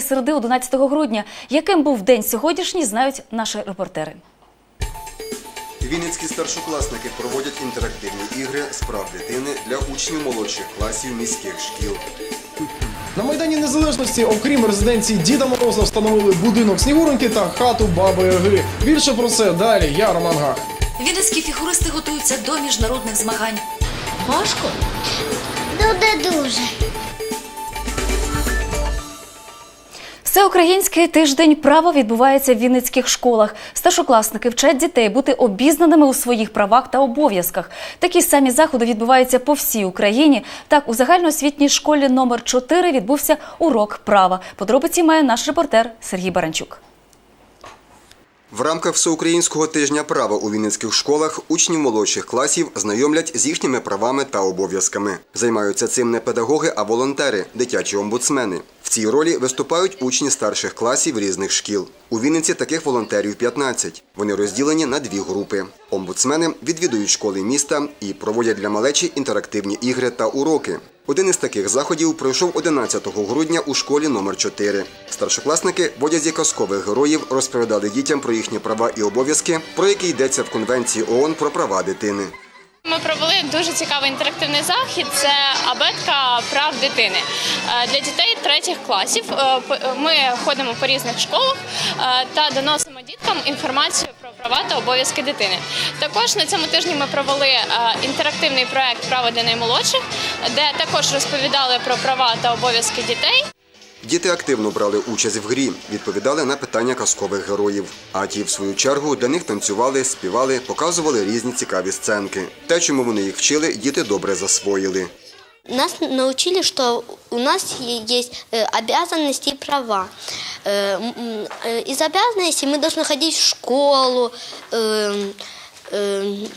середи 11 грудня. Яким був день сьогоднішній, знають наші репортери. Вінницькі старшокласники проводять інтерактивні ігри справ дитини для учнів молодших класів міських шкіл. На Майдані Незалежності, окрім резиденції Діда Мороза, встановили будинок Снігуреньки та хату Баби Яги. Більше про це далі. Я Роман Гах. Вінницькі фігуристи готуються до міжнародних змагань. Важко? Дуже дуже. Всеукраїнський тиждень права відбувається в вінницьких школах. Старшокласники вчать дітей бути обізнаними у своїх правах та обов'язках. Такі самі заходи відбуваються по всій Україні. Так, у загальноосвітній школі номер 4 відбувся урок права. Подробиці має наш репортер Сергій Баранчук. В рамках всеукраїнського тижня права у вінницьких школах учнів молодших класів знайомлять з їхніми правами та обов'язками. Займаються цим не педагоги, а волонтери, дитячі омбудсмени. Цій ролі виступають учні старших класів різних шкіл. У Вінниці таких волонтерів 15. Вони розділені на дві групи. Омбудсмени відвідують школи міста і проводять для малечі інтерактивні ігри та уроки. Один із таких заходів пройшов 11 грудня у школі номер 4 Старшокласники в одязі казкових героїв розповідали дітям про їхні права і обов'язки, про які йдеться в Конвенції ООН про права дитини. Ми провели дуже цікавий інтерактивний захід. Це абетка прав дитини Е, для дітей третіх класів. е, Ми ходимо по різних школах е, та доносимо діткам інформацію про права та обов'язки дитини. Також на цьому тижні ми провели інтерактивний проект Право для наймолодших, де також розповідали про права та обов'язки дітей. Діти активно брали участь в грі, відповідали на питання казкових героїв. А ті, в свою чергу, для них танцювали, співали, показували різні цікаві сценки. Те, чому вони їх вчили, діти добре засвоїли. Нас научили, что у нас е- есть э, обязанности и права. Э, м, м, э, Из обязанностей мы должны ходить в школу. э, э,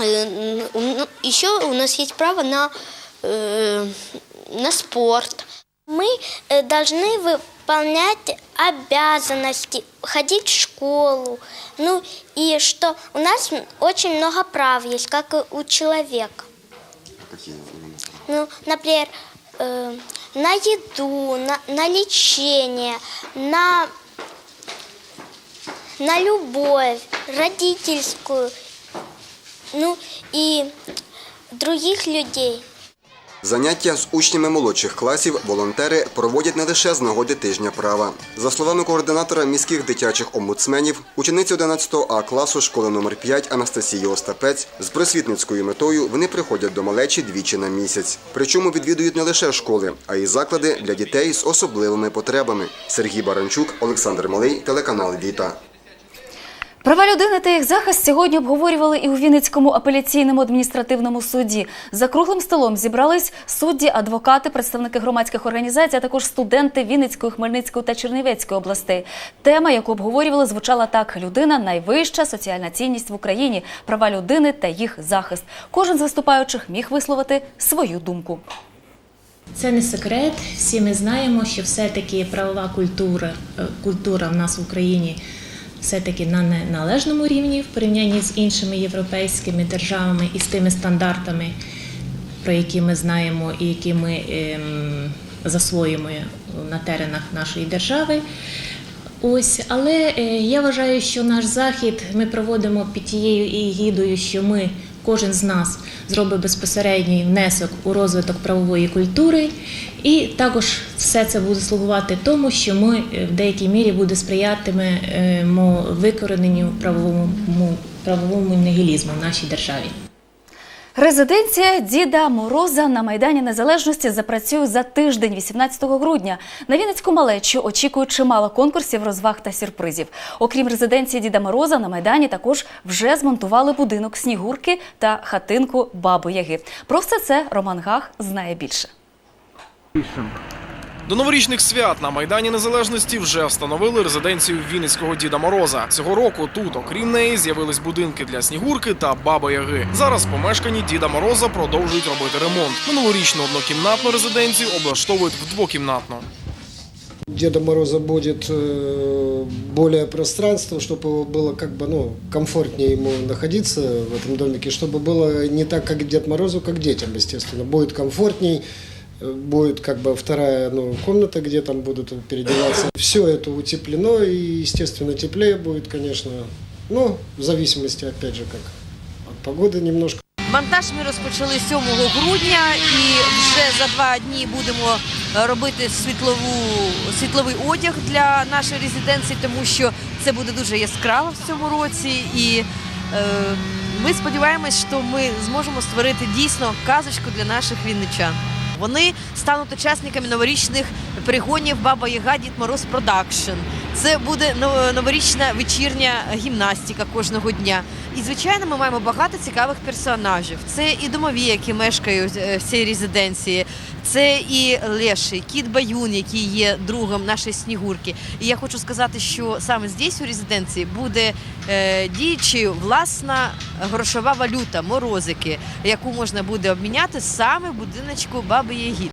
э, м, Еще у нас есть право на, э, на спорт. Мы э, должны выполнять обязанности, ходить в школу. Ну и что у нас очень много прав есть, как и у человека. Ну, например, э, на еду, на, на лечение, на, на любовь, родительскую, ну и других людей. Заняття з учнями молодших класів волонтери проводять не лише з нагоди тижня права. За словами координатора міських дитячих омбудсменів, учениці 11 А класу школи номер 5 Анастасії Остапець з просвітницькою метою вони приходять до малечі двічі на місяць. Причому відвідують не лише школи, а й заклади для дітей з особливими потребами. Сергій Баранчук, Олександр Малий, телеканал Віта. Права людини та їх захист сьогодні обговорювали і у Вінницькому апеляційному адміністративному суді. За круглим столом зібрались судді, адвокати, представники громадських організацій, а також студенти Вінницької, Хмельницької та Чернівецької областей. Тема, яку обговорювали, звучала так: людина найвища соціальна цінність в Україні, права людини та їх захист. Кожен з виступаючих міг висловити свою думку. Це не секрет. Всі ми знаємо, що все-таки правова культура, е, культура в нас в Україні все-таки на неналежному рівні в порівнянні з іншими європейськими державами і з тими стандартами, про які ми знаємо і які ми ем, засвоїмо на теренах нашої держави. Ось, але е, я вважаю, що наш захід ми проводимо під тією егідою, що ми, кожен з нас, зробить безпосередній внесок у розвиток правової культури, і також все це буде слугувати тому, що ми е, в деякій мірі буде сприятиме викорененню правовому правовому нігілізму в нашій державі. Резиденція Діда Мороза на Майдані Незалежності запрацює за тиждень, 18 грудня. На Вінницьку малечу очікують чимало конкурсів, розваг та сюрпризів. Окрім резиденції Діда Мороза, на Майдані також вже змонтували будинок Снігурки та хатинку Баби Яги. Про все це Роман Гах знає більше. До новорічних свят на Майдані Незалежності вже встановили резиденцію Вінницького Діда Мороза. Цього року тут, окрім неї, з'явились будинки для Снігурки та Баби Яги. Зараз в помешканні Діда Мороза продовжують робити ремонт. Минулорічну однокімнатну резиденцію облаштовують в двокімнатну. Деда Мороза будет э, более пространства, чтобы было как бы ну, комфортнее ему находиться в этом домике, чтобы было не так, как Дед Морозу, как детям, естественно. Будет комфортней, Э, Будет как бы вторая ну, комната, где там будут переодеваться. Все это утеплено и, естественно, теплее будет, конечно. Ну, в зависимости, опять же, как от погоды немножко. Монтаж ми розпочали 7 грудня і вже за два дні будемо е, робити світлову, світловий одяг для нашої резиденції, тому що це буде дуже яскраво в цьому році. І е, ми сподіваємось, що ми зможемо створити дійсно казочку для наших вінничан. Вони стануть учасниками новорічних перегонів Баба Яга Дід Мороз Продакшн. Це буде новорічна вечірня гімнастика кожного дня. І звичайно, ми маємо багато цікавих персонажів. Це і домові, які мешкають е, в цій резиденції. Це і Леший, кіт Баюн, який є другом нашої снігурки. І я хочу сказати, що саме здесь у резиденції буде е, діючою власна грошова валюта, морозики, яку можна буде обміняти саме в будиночку Баби Яги.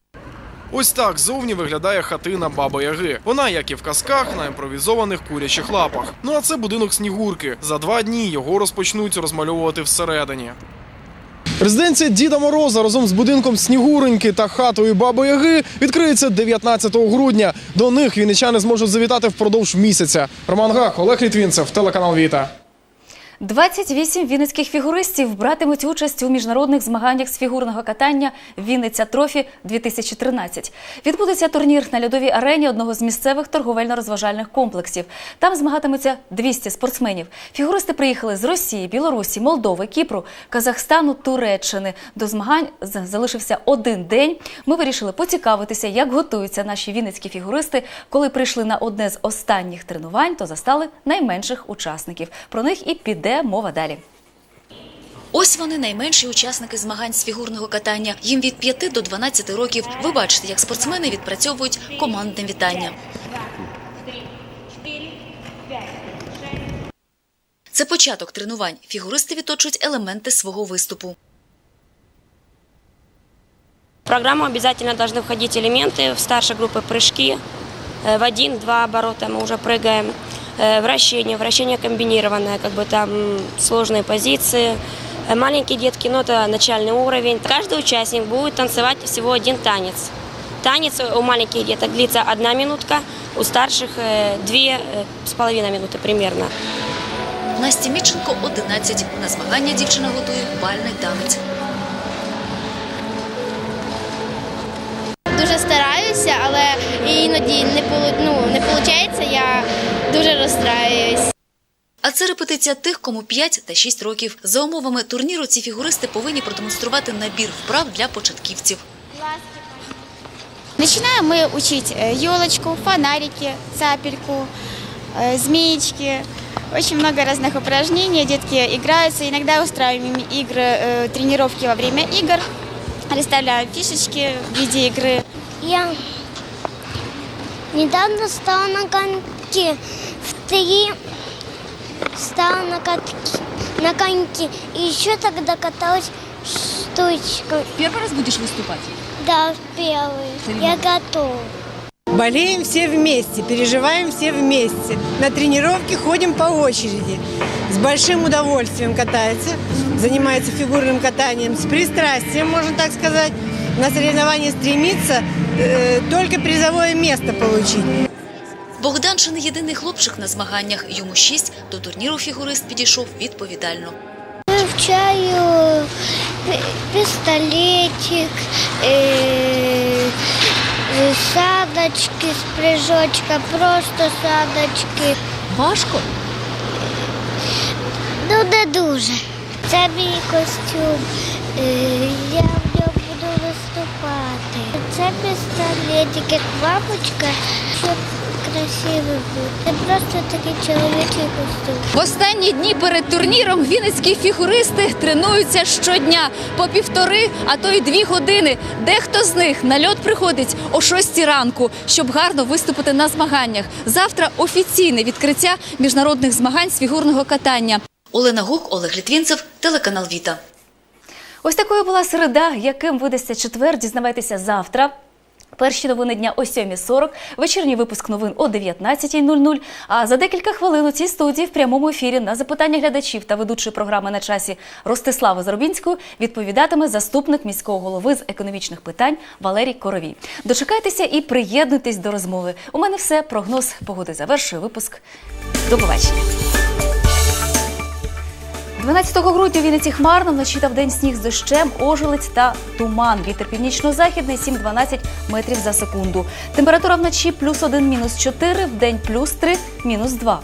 Ось так зовні виглядає хатина Баби Яги. Вона, як і в казках, на імпровізованих курячих лапах. Ну а це будинок Снігурки. За два дні його розпочнуть розмальовувати всередині. Резиденція Діда Мороза разом з будинком Снігуреньки та хатою Баби Яги відкриється 19 грудня. До них вінничани зможуть завітати впродовж місяця. Роман Гах, Олег Літвінцев, телеканал Віта. 28 вінницьких фігуристів братимуть участь у міжнародних змаганнях з фігурного катання Вінниця Трофі 2013. Відбудеться турнір на льодовій арені одного з місцевих торговельно-розважальних комплексів. Там змагатиметься 200 спортсменів. Фігуристи приїхали з Росії, Білорусі, Молдови, Кіпру, Казахстану, Туреччини. До змагань залишився один день. Ми вирішили поцікавитися, як готуються наші вінницькі фігуристи. Коли прийшли на одне з останніх тренувань, то застали найменших учасників. Про них і піде мова далі. Ось вони найменші учасники змагань з фігурного катання. Їм від 5 до 12 років. Ви бачите, як спортсмени відпрацьовують командне вітання. Це початок тренувань. Фігуристи відточують елементи свого виступу. В программу обязательно должны входить элементы в старшей группы прыжки. Э, В один-два оборота мы уже прыгаем. Э, Вращение, вращение комбинированное, как бы там м, сложные позиции. Э, Маленькие детки, ну это начальный уровень. Каждый участник будет танцевать всего один танец. Танец у маленьких деток длится одна минутка, у старших э, две э, с половиной минуты примерно. Насті Міченко 11. На змагання дівчина готує бальний танець. іноді не, ну, не виходить, я дуже розстраююсь. А це репетиція тих, кому 5 та 6 років. За умовами турніру ці фігуристи повинні продемонструвати набір вправ для початківців. Начинаем мы учить елочку, фонарики, цапельку, э, змеечки. Очень много разных упражнений. Детки играются. Иногда устраиваем им игры, э, тренировки во время игр. Расставляем фишечки в виде игры. Я недавно стала на коньки. В три стала на, катки, на коньки. И еще тогда каталась штучкой. Перший раз будеш виступати? Да, первый. Я готова. Болеем все вместе, переживаем все вместе. На тренировки ходим по очереди. С большим удовольствием катается, занимается фигурным катанием, с пристрастием, можно так сказать. На соревнования стремится э, только призовое место получить. Богдан ще не єдиний хлопчик на змаганнях. Йому 6, до турніру фігурист підійшов відповідально. Вивчаю пістолетик, е, е, садочки з прыжочка, просто садочки. Важко? Ну, не дуже. Це мій костюм. Це пістолетик, як бабочка, щоб красивий був. Це просто такий чоловічий костюм. В останні дні перед турніром вінницькі фігуристи тренуються щодня по півтори, а то й дві години. Дехто з них на льот приходить о 6 ранку, щоб гарно виступити на змаганнях. Завтра офіційне відкриття міжнародних змагань з фігурного катання. Олена Гук, Олег Літвінцев, телеканал Віта. Ось такою була середа. Яким видасться четвер, дізнавайтеся завтра. Перші новини дня о 7.40, вечірній випуск новин о 19.00. А за декілька хвилин у цій студії в прямому ефірі на запитання глядачів та ведучої програми на часі Ростислава Заробінського відповідатиме заступник міського голови з економічних питань Валерій Коровій. Дочекайтеся і приєднуйтесь до розмови. У мене все. Прогноз погоди завершує випуск. До побачення. 12 грудня в Вінниці хмарно, вночі та вдень сніг з дощем, ожелець та туман. Вітер північно-західний 7-12 метрів за секунду. Температура вночі плюс 1, мінус 4, вдень плюс 3, мінус 2.